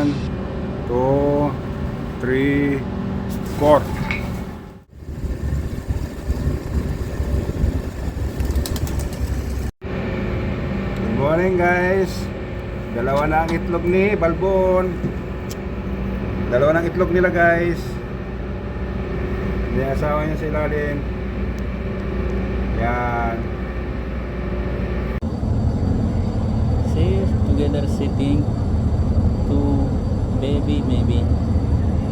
One, two, three, four. Good morning guys. Dalawa na ang itlog ni Balbon. Dalawa na ang itlog nila guys. Hindi asawa niya sa ilalim. Yan. See, together sitting. Two baby maybe.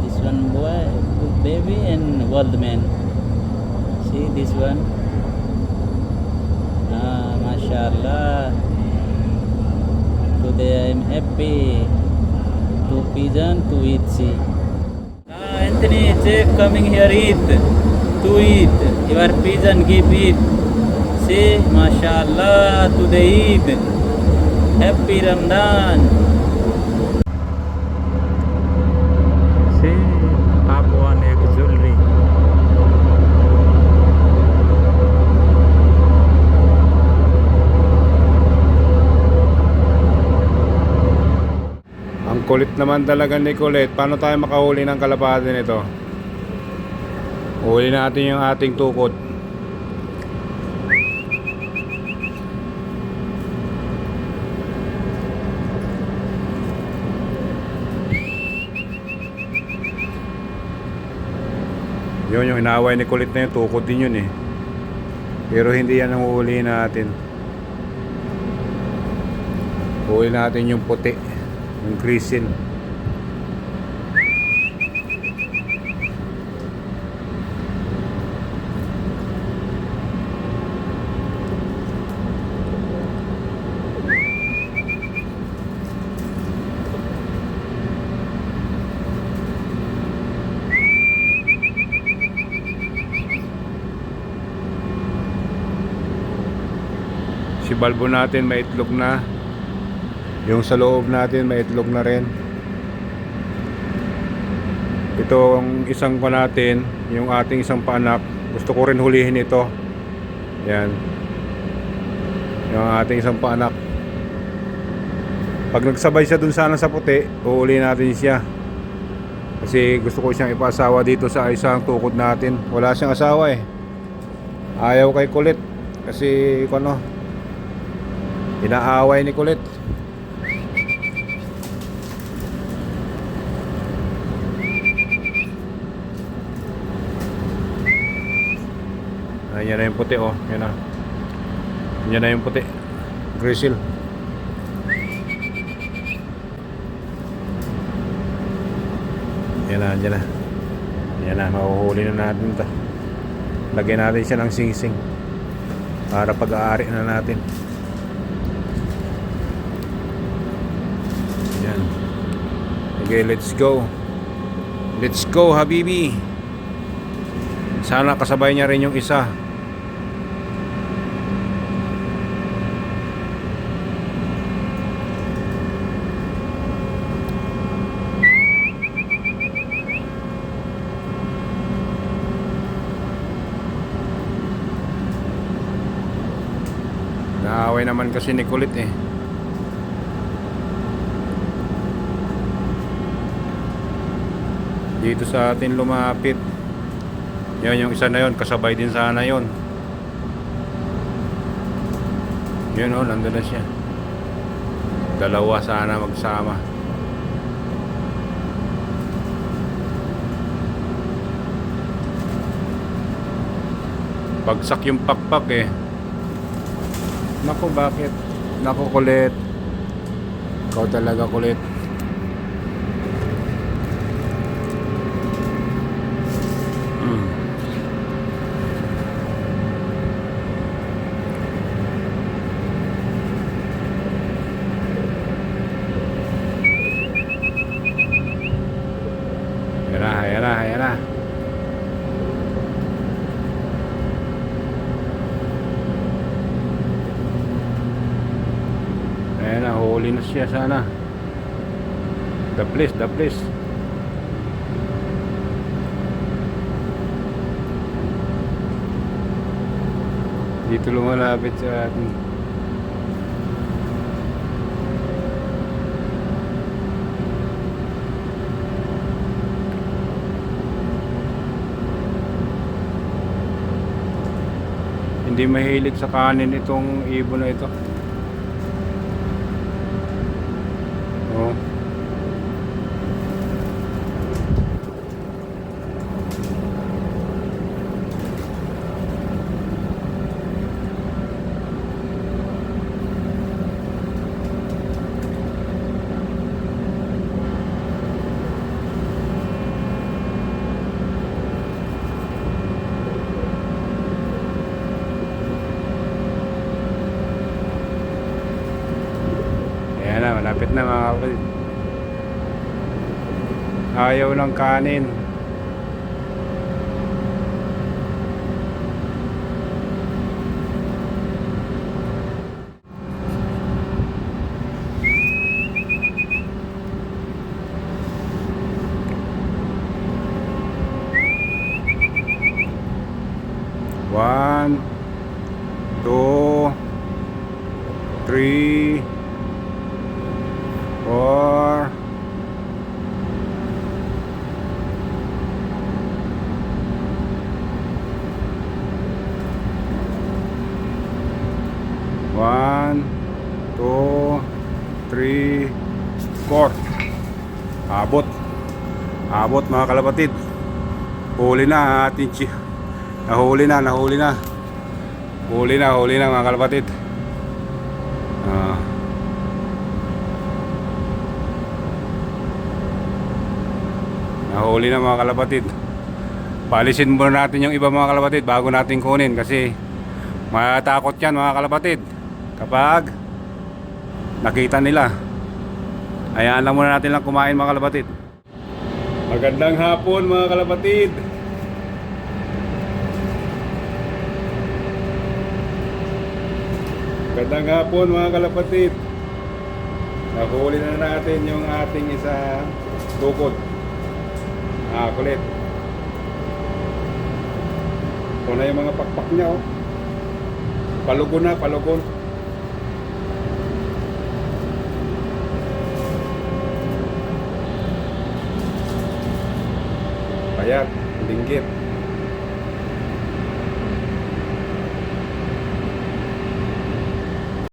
This one boy, baby and old man. See this one. Ah, mashallah. Today I'm happy. Two pigeon to eat. See. Ah, Anthony, Jeff coming here eat. To eat. Your pigeon give eat. See, mashallah. Today eat. Happy Ramadan. Kulit naman talaga ni Kulit. Paano tayo makahuli ng kalapati nito? Huli natin yung ating tukod. Yun yung inaaway ni Kulit na yun, tukod din yun eh. Pero hindi yan ang huli natin. Huli natin yung puti. Yung grisin. Si balbo natin may itlog na. Yung sa loob natin may itlog na rin. Ito ang isang ko natin, yung ating isang paanak. Gusto ko rin hulihin ito. Yan. Yung ating isang paanak. Pag nagsabay siya dun sana sa puti, uhuli natin siya. Kasi gusto ko siyang ipasawa dito sa isang tukod natin. Wala siyang asawa eh. Ayaw kay kulit. Kasi ano, inaaway ni kulit. Ayan na yung puti oh. Yan na. Yan na yung puti. Grizzle. Yan na, yan na. Yan na, mahuhuli na natin to. Lagyan natin siya ng sing-sing. Para pag-aari na natin. Yan. Okay, let's go. Let's go, Habibi. Sana kasabay niya rin yung isa. Naaway naman kasi ni Kulit eh. Dito sa atin lumapit. Yan yung isa na yon, kasabay din sana yon. Yun oh, nandun na siya. Dalawa sana magsama. Bagsak yung pakpak eh. Naku, bakit? Naku, kulit. Ikaw talaga kulit. Pilipinas siya sana. The place the place. Dito lumalapit sa atin. Hindi mahilig sa kanin itong ibon na ito. Na, mga kapatid. Ayaw ng kanin. Four. Abot. Abot mga kalapatid. Huli na ang ating chi. Nahuli na, nahuli na. Huli na, huli na mga kalapatid. Ah. Nahuli na mga kalapatid. Palisin muna natin yung iba mga kalapatid bago natin kunin kasi matakot yan mga kalapatid kapag nakita nila. Hayaan lang muna natin lang kumain mga kalapatid. Magandang hapon mga kalapatid. Magandang hapon mga kalapatid. Nahuli na natin yung ating isa tukod. Ah, kulit. Ito na yung mga pakpak niya oh. Palugon na, palugon. Payat, linggit.